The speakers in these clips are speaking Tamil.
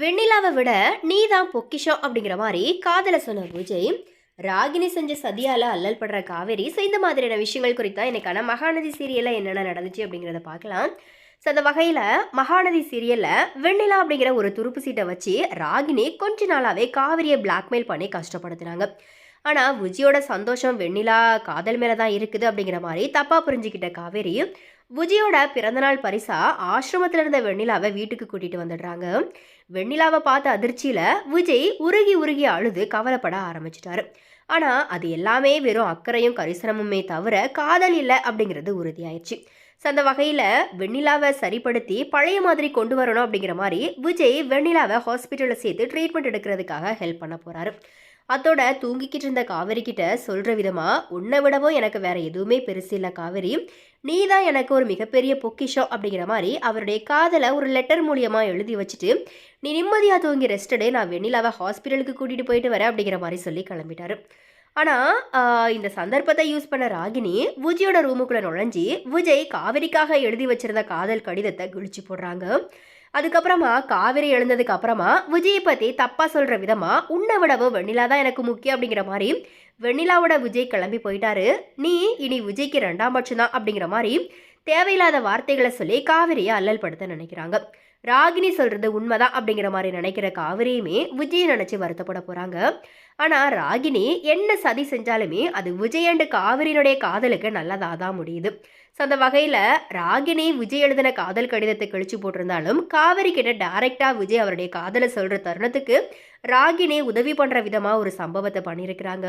வெண்ணிலாவை விட நீ தான் பொக்கிஷம் அப்படிங்கிற மாதிரி காதல சொன்ன விஜய் ராகினி செஞ்ச சதியால அல்லல் படுற காவேரி ஸோ இந்த மாதிரியான விஷயங்கள் குறித்தா எனக்கான மகாநதி சீரியலில் என்னென்ன நடந்துச்சு அப்படிங்கிறத பார்க்கலாம். ஸோ அந்த வகையில் மகாநதி சீரியலில் வெண்ணிலா அப்படிங்கிற ஒரு துருப்பு சீட்டை வச்சு ராகினி கொஞ்ச நாளாகவே காவிரியை பிளாக்மெயில் பண்ணி கஷ்டப்படுத்துனாங்க. ஆனால் விஜயோட சந்தோஷம் வெண்ணிலா காதல் மேலே தான் இருக்குது அப்படிங்கிற மாதிரி தப்பாக புரிஞ்சுக்கிட்ட காவேரி விஜயோட பிறந்தநாள் பரிசா ஆசிரமத்தில் இருந்த வெண்ணிலாவை வீட்டுக்கு கூட்டிகிட்டு வந்துடுறாங்க. வெண்ணிலாவை பார்த்த அதிர்ச்சியில் விஜய் உருகி உருகி அழுது கவலைப்பட ஆரம்பிச்சிட்டாரு. ஆனால் அது எல்லாமே வெறும் அக்கறையும் கரிசனமுமே தவிர காதல் இல்லை அப்படிங்கிறது உறுதியாயிடுச்சு ஸோ அந்த வகையில் வெண்ணிலாவை சரிப்படுத்தி பழைய மாதிரி கொண்டு வரணும் அப்படிங்கிற மாதிரி விஜய் வெண்ணிலாவை ஹாஸ்பிட்டலில் சேர்த்து ட்ரீட்மெண்ட் எடுக்கிறதுக்காக ஹெல்ப் பண்ண போகிறாரு அதோட தூங்கிக்கிட்டு இருந்த காவேரி கிட்ட சொல்கிற விதமாக உன்னை விடவும் எனக்கு வேற எதுவுமே பெருசு இல்லை காவேரி. நீ தான் எனக்கு ஒரு மிகப்பெரிய பொக்கிஷம் அப்படிங்கிற மாதிரி அவருடைய காதலை ஒரு லெட்டர் மூலியமாக எழுதி வச்சுட்டு நீ நிம்மதியாக தூங்கி ரெஸ்டடு நான் வெண்ணிலாவை ஹாஸ்பிட்டலுக்கு கூட்டிகிட்டு போயிட்டு வரேன் அப்படிங்கிற மாதிரி சொல்லி கிளம்பிட்டாரு. ஆனால் இந்த சந்தர்ப்பத்தை யூஸ் பண்ண ராகினி விஜயோட ரூமுக்குள்ளே நுழைஞ்சி விஜய் காவிரிக்காக எழுதி வச்சிருந்த காதல் கடிதத்தை கிழிச்சு போடுறாங்க. அதுக்கப்புறமா காவிரி எழுந்ததுக்கு அப்புறமா விஜயை பற்றி தப்பாக சொல்கிற விதமாக உன்னை விடவும் வெண்ணிலா தான் எனக்கு முக்கியம் அப்படிங்கிற மாதிரி வெண்ணிலாவோட விஜய் கிளம்பி போயிட்டாரு. நீ இனி விஜய்க்கு ரெண்டாம் பட்சம் தான் அப்படிங்கிற மாதிரி தேவையில்லாத வார்த்தைகளை சொல்லி காவிரியை அல்லல் படுத்த நினைக்கிறாங்க. ராகினி சொல்கிறது உண்மைதான் அப்படிங்கிற மாதிரி நினைக்கிற காவிரியுமே விஜய் நினச்சி வருத்தப்பட போகிறாங்க ஆனால் ராகினி என்ன சதி செஞ்சாலுமே அது விஜய் அண்டு காவிரியினுடைய காதலுக்கு நல்லதாக தான் முடியுது. ஸோ அந்த வகையில் ராகினி விஜய் எழுதின காதல் கடிதத்தை கழிச்சு போட்டிருந்தாலும் காவிரி கிட்ட டைரெக்டாக விஜய் அவருடைய காதலை சொல்கிற தருணத்துக்கு ராகினி உதவி பண்ணுற விதமாக ஒரு சம்பவத்தை பண்ணியிருக்கிறாங்க.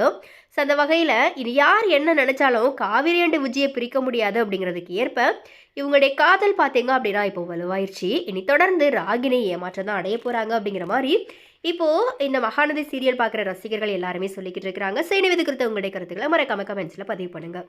ஸோ அந்த வகையில் இனி யார் என்ன நினச்சாலும் காவிரி அண்டு விஜயை பிரிக்க முடியாது அப்படிங்கிறதுக்கு ஏற்ப இவங்களுடைய காதல் பார்த்தீங்க அப்படின்னா இப்போ வலுவாயிருச்சு. இனி தொடர்ந்து ராகினி ஏமாற்றம் தான் அடைய போகிறாங்க அப்படிங்கிற மாதிரி இப்போது இந்த மகாநதி சீரியல் பார்க்குற ரசிகர்கள் எல்லாருமே சொல்லிக்கிட்டு இருக்கிறாங்க. சரி இது குறித்த உங்களுடைய கருத்துக்களை மறக்காம கமெண்ட்ஸில் பதிவு பண்ணுங்கள்